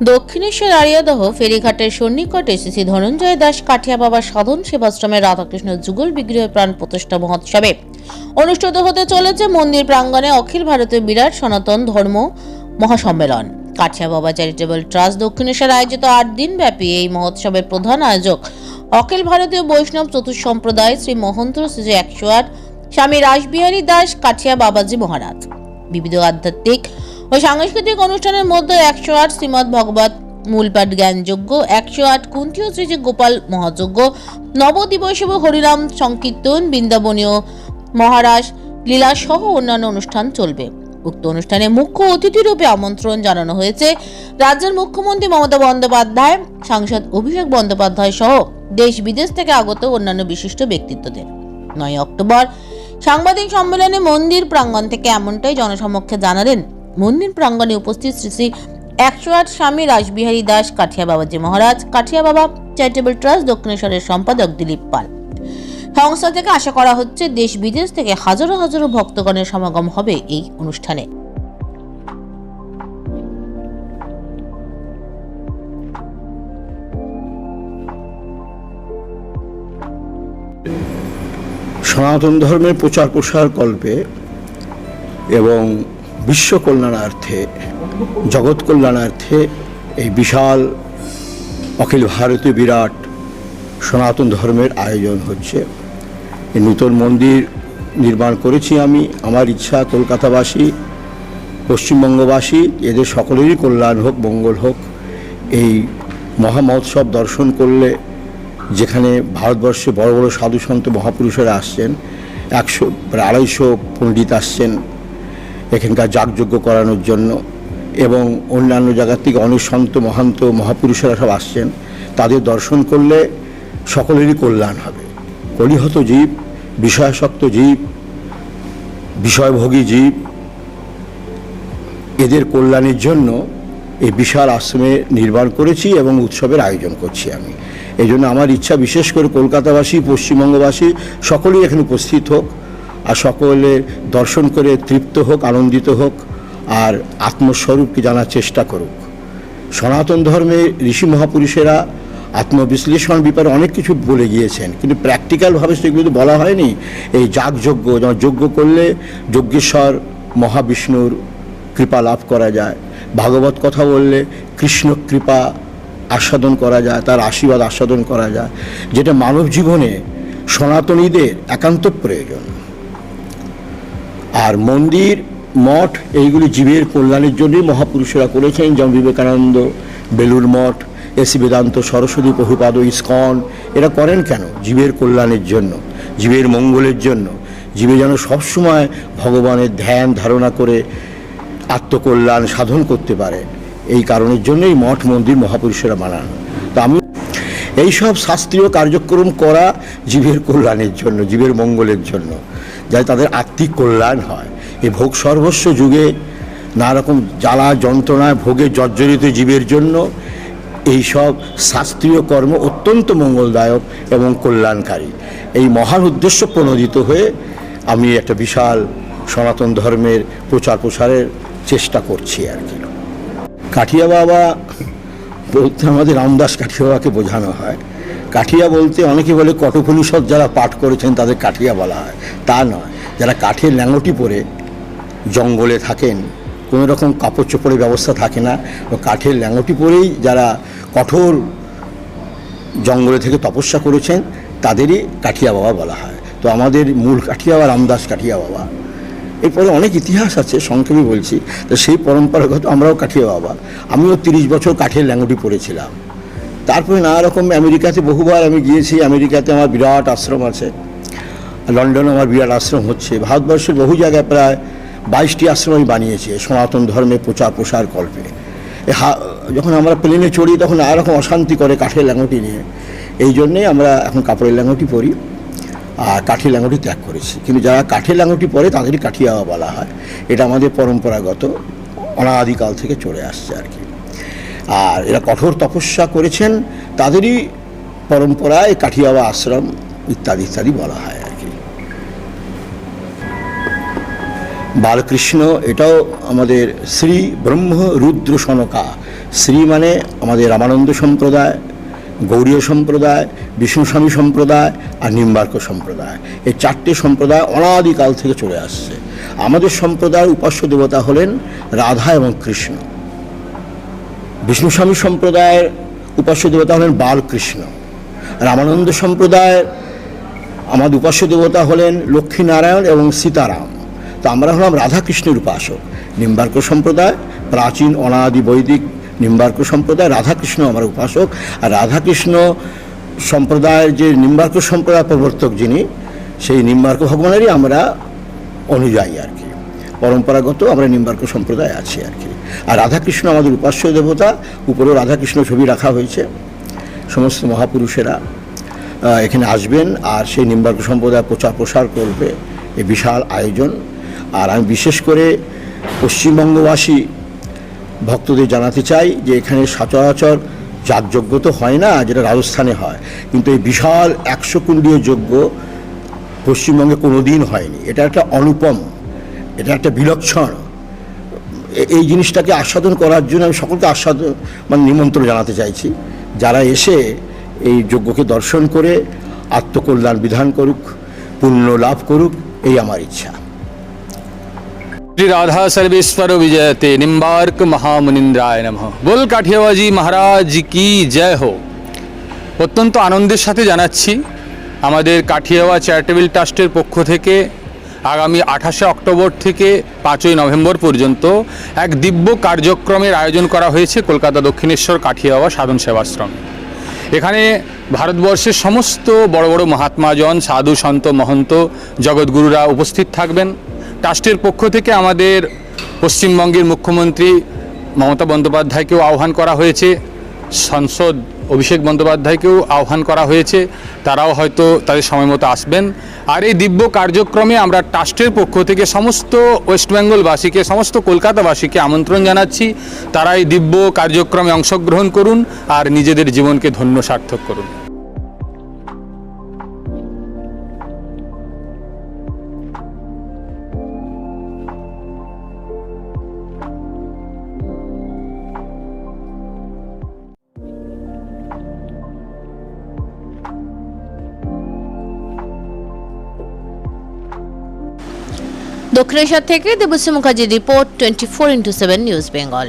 দক্ষিণেশ্বর আরিয়াদহ ফেরিঘাটের সন্নিকটে শ্রী ধনঞ্জয় দাস কাঠিয়া বাবা সাধন সেবাশ্রমের রাধাকৃষ্ণ যুগল বিগ্রহের প্রাণ প্রতিষ্ঠা মহোৎসবে। অনুষ্ঠিত হতে চলেছে মন্দির প্রাঙ্গণে অখিল ভারতীয় বিরাট সনাতন ধর্ম মহাসম্মেলন। কাঠিয়া বাবা চ্যারিটেবল ট্রাস্ট দক্ষিণেশ্বর আয়োজিত আট দিন ব্যাপী এই মহোৎসবের প্রধান আয়োজক অখিল ভারতীয় বৈষ্ণব চতুর্থ সম্প্রদায় শ্রী মহন্ত শ্রী একশো আট, স্বামী রাসবিহারী দাস, কাঠিয়া বাবাজি মহারাজ। বিবিধ আধ্যাত্মিক ও সাংস্কৃতিক অনুষ্ঠানের মধ্যে একশো আট শ্রীমৎ ভগবত মূলপাঠ জ্ঞানযজ্ঞ একশো আট কুন্তি ও শ্রীজি গোপাল মহাযজ্ঞ, নবদিবস এবং হরিনাম সংকীর্তন বৃন্দাবনীয় মহারাজ লীলা সহ অন্যান্য অনুষ্ঠান চলবে। উক্ত অনুষ্ঠানে মুখ্য অতিথি রূপে আমন্ত্রণ জানানো হয়েছে রাজ্যের মুখ্যমন্ত্রী মমতা বন্দ্যোপাধ্যায়, সাংসদ অভিষেক বন্দ্যোপাধ্যায় সহ দেশ বিদেশ থেকে আগত অন্যান্য বিশিষ্ট ব্যক্তিত্বদের। নয় অক্টোবর, সাংবাদিক সম্মেলনে মন্দির প্রাঙ্গণ থেকে এমনটাই জনসমক্ষে জানালেন মন্দির প্রাঙ্গণে উপস্থিত শ্রী শ্রী একশো আট স্বামী রাসবিহারী দাস কাঠিয়া বাবাজি মহারাজ, কাঠিয়া বাবা চ্যারিটেবল ট্রাস্ট দক্ষিণেশ্বরের সম্পাদক দিলীপ পাল। সংস্থা থেকে আশা করা হচ্ছে দেশ বিদেশ থেকে হাজারো হাজারো ভক্তগণের সমাগম হবে এই অনুষ্ঠানে। সনাতন ধর্মের প্রচার প্রসার কল্পে এবং বিশ্ব কল্যাণার্থে, জগৎ কল্যাণার্থে এই বিশাল অখিল ভারতীয় বিরাট সনাতন ধর্মের আয়োজন হচ্ছে। এই নূতন মন্দির নির্মাণ করেছি আমি, আমার ইচ্ছা কলকাতাবাসী, পশ্চিমবঙ্গবাসী, এদের সকলেরই কল্যাণ হোক, মঙ্গল হোক, এই মহা মহোৎসব দর্শন করলে যেখানে ভারতবর্ষে বড় বড় সাধু সন্ত মহাপুরুষেরা আসছেন, একশো, প্রায় আড়াইশো পণ্ডিত আসছেন এখানকার যাগযজ্ঞ করানোর জন্য এবং অন্যান্য জায়গার থেকে অনেক সন্ত, মহান্ত, মহাপুরুষেরা সব আসছেন। তাদের দর্শন করলে সকলেরই কল্যাণ হবে। কলিহত জীব, বিষয়াসক্ত জীব, বিষয়ভোগী জীব, এদের কল্যাণের জন্য এই বিশাল আশ্রমে নির্মাণ করেছি এবং উৎসবের আয়োজন করছি আমি। এই জন্য আমার ইচ্ছা বিশেষ করে কলকাতাবাসী, পশ্চিমবঙ্গবাসী সকলেই এখানে উপস্থিত হোক। আর সকলের দর্শন করে তৃপ্ত হোক, আনন্দিত হোক, আর আত্মস্বরূপকে জানার চেষ্টা করুক। সনাতন ধর্মে ঋষি মহাপুরুষেরা আত্মবিশ্লেষণ ব্যাপারে অনেক কিছু বলে গিয়েছেন, কিন্তু প্র্যাকটিক্যালভাবে সেগুলো তো বলা হয়নি। এই যাগযজ্ঞ, যেমন যজ্ঞ করলে যজ্ঞেশ্বর মহাবিষ্ণুর কৃপা লাভ করা যায়। ভাগবত কথা বললে কৃষ্ণ কৃপা আস্বাদন করা যায়, তার আশীর্বাদ আস্বাদন করা যায়। যেটা মানব জীবনে সনাতনীদের একান্ত প্রয়োজন। আর মন্দির, মঠ, এইগুলি জীবের কল্যাণের জন্যই মহাপুরুষেরা করেছেন। যেমন Vivekananda, Belur Math, A C Vedanta, Saraswati, Prabhupada, ISKCON, এরা করেন কেন? জীবের কল্যাণের জন্য, জীবের মঙ্গলের জন্য। জীবে যেন সবসময় ভগবানের ধ্যান, ধারণা করে আত্মকল্যাণ সাধন করতে পারে। এই কারণের জন্যই মঠ, মন্দির মহাপুরুষেরা বানানো। তা আমি এইসব শাস্ত্রীয় কার্যক্রম করা জীবের কল্যাণের জন্য, জীবের মঙ্গলের জন্য। যাতে তাদের আত্মিক কল্যাণ হয়। এই ভোগ সর্বস্ব যুগে নানারকম জ্বালা যন্ত্রণায় ভোগে জর্জরিত জীবের জন্য এই সব শাস্ত্রীয় কর্ম অত্যন্ত মঙ্গলদায়ক এবং কল্যাণকারী। এই মহান উদ্দেশ্য প্রণোদিত হয়ে আমি একটা বিশাল সনাতন ধর্মের প্রচার প্রসারের চেষ্টা করছি আর কি। কাঠিয়া বাবা বলতে আমাদের রামদাস কাঠিয়া বাবাকে বোঝানো হয়। কাঠিয়া বলতে অনেকে বলে কঠোপনিষদ যারা পাঠ করেছেন তাদের কাঠিয়া বলা হয়। তা নয়। যারা কাঠের ল্যাঙ্গটি পরে জঙ্গলে থাকেন, কোনো রকম কাপড় চোপড়ের ব্যবস্থা থাকে না কাঠের ল্যাঙ্গটি পরেই যারা কঠোর জঙ্গলে থেকে তপস্যা করেছেন, তাদেরই কাঠিয়া বাবা বলা হয়। তো আমাদের মূল কাঠিয়া বা রামদাস কাঠিয়া বাবা। এরপরে অনেক ইতিহাস আছে, সংক্ষেপে বলছি। তো সেই পরম্পরাগত আমরাও কাঠিয়া বাবা। আমিও তিরিশ বছর কাঠের ল্যাঙ্গুটি পড়েছিলাম তারপরে নানা রকম আমেরিকাতে বহুবার আমি গিয়েছি, আমেরিকাতে আমার বিরাট আশ্রম আছে। লন্ডনে আমার বিরাট আশ্রম হচ্ছে। ভারতবর্ষের বহু জায়গায় প্রায় বাইশটি আশ্রম আমি বানিয়েছি সনাতন ধর্মে প্রচার প্রসার কল্পে। যখন আমরা প্লেনে চড়ি, তখন নানা রকম অশান্তি করে কাঠের ল্যাঙ্গুটি নিয়ে। এই জন্যেই আমরা এখন কাপড়ের ল্যাঙ্গুটি পরি আর কাঠের লাঙটি ত্যাগ করেছি। কিন্তু যারা কাঠের লাঙটি পরে তাদেরই কাঠিয়া বলা হয়। এটা আমাদের পরম্পরাগত, অনাদিকাল থেকে চলে আসছে আর কি। আর এরা কঠোর তপস্যা করেছেন, তাদেরই পরম্পরায় কাঠিয়াবা আশ্রম ইত্যাদি ইত্যাদি বলা হয় আর কি। বালকৃষ্ণ, এটাও আমাদের শ্রী ব্রহ্ম রুদ্র সনকা। শ্রী মানে আমাদের রামানন্দ সম্প্রদায়, গৌরীয় সম্প্রদায়, বিষ্ণুস্বামী সম্প্রদায় আর নিম্বার্ক সম্প্রদায়। এই চারটে সম্প্রদায় অনাদিকাল থেকে চলে আসছে। আমাদের সম্প্রদায়ের উপাস্য দেবতা হলেন রাধা এবং কৃষ্ণ। বিষ্ণুস্বামী সম্প্রদায়ের উপাস্য দেবতা হলেন বালকৃষ্ণ। রামানন্দ সম্প্রদায়ের আমাদের উপাস্য দেবতা হলেন লক্ষ্মীনারায়ণ এবং সীতারাম। তো আমরা হলাম রাধাকৃষ্ণের উপাসক। নিম্বার্ক সম্প্রদায়, প্রাচীন, অনাদি, বৈদিক নিম্বার্ক সম্প্রদায়, রাধাকৃষ্ণ আমার উপাসক। আর রাধাকৃষ্ণ সম্প্রদায়ের যে নিম্বার্ক সম্প্রদায় প্রবর্তক যিনি, সেই নিম্বার্ক ভগবানেরই আমরা অনুযায়ী আর কি। পরম্পরাগত আমরা নিম্বার্ক সম্প্রদায় আছি আর কি। আর রাধাকৃষ্ণ আমাদের উপাস্য দেবতা, উপরেও রাধাকৃষ্ণ ছবি রাখা হয়েছে। সমস্ত মহাপুরুষেরা এখানে আসবেন আর সেই নিম্বার্ক সম্প্রদায় প্রচার প্রসার করবে। এ বিশাল আয়োজন। আর আমি বিশেষ করে পশ্চিমবঙ্গবাসী ভক্তদের জানাতে চাই যে এখানে সচরাচর যাগযজ্ঞ তো হয় না, যেটা রাজস্থানে হয়। কিন্তু এই বিশাল একশো কুণ্ডীয় যজ্ঞ পশ্চিমবঙ্গে কোনো দিন হয়নি। এটা একটা অনুপম, এটা একটা বিলক্ষণ এই জিনিসটাকে আস্বাদন করার জন্য আমি সকলকে আস্বাদন মানে নিমন্ত্রণ জানাতে চাইছি যারা এসে এই যজ্ঞকে দর্শন করে আত্মকল্যাণ বিধান করুক পুণ্য লাভ করুক এই আমার ইচ্ছা श्री राधा सर्वेश्वर विजयते निम्बार्क महामुनिंद्राय नमः बोल কাঠিয়াবাজি মহারাজ কি জয় হো অত্যন্ত আনন্দের সাথে জানাচ্ছি আমাদের কাঠিয়াওয়া চ্যারিটেবল ট্রাস্টের পক্ষ থেকে আগামী আঠাশে অক্টোবর থেকে পাঁচই নভেম্বর পর্যন্ত এক দিব্য কার্যক্রমের আয়োজন করা হয়েছে কলকাতা দক্ষিণেশ্বর কাঠিয়াওয়া সাধন সেবাশ্রম। এখানে ভারতবর্ষের সমস্ত বড় বড় মহাত্মাজন, সাধু সন্ত, মহন্ত, জগৎগুরুরা উপস্থিত থাকবেন। ট্রাস্টের পক্ষ থেকে আমাদের পশ্চিমবঙ্গের মুখ্যমন্ত্রী মমতা বন্দ্যোপাধ্যায়কেও আহ্বান করা হয়েছে। সাংসদ অভিষেক বন্দ্যোপাধ্যায়কেও আহ্বান করা হয়েছে। তারাও হয়তো তাদের সময় মতো আসবেন। আর এই দিব্য কার্যক্রমে আমরা ট্রাস্টের পক্ষ থেকে সমস্ত ওয়েস্টবেঙ্গলবাসীকে সমস্ত কলকাতাবাসীকে আমন্ত্রণ জানাচ্ছি। তারা এই দিব্য কার্যক্রমে অংশগ্রহণ করুন আর নিজেদের জীবনকে ধন্য সার্থক করুন। দক্ষিণেশ্বর থেকে দেবশ্রী মুখার্জির report twenty four into seven news Bengal.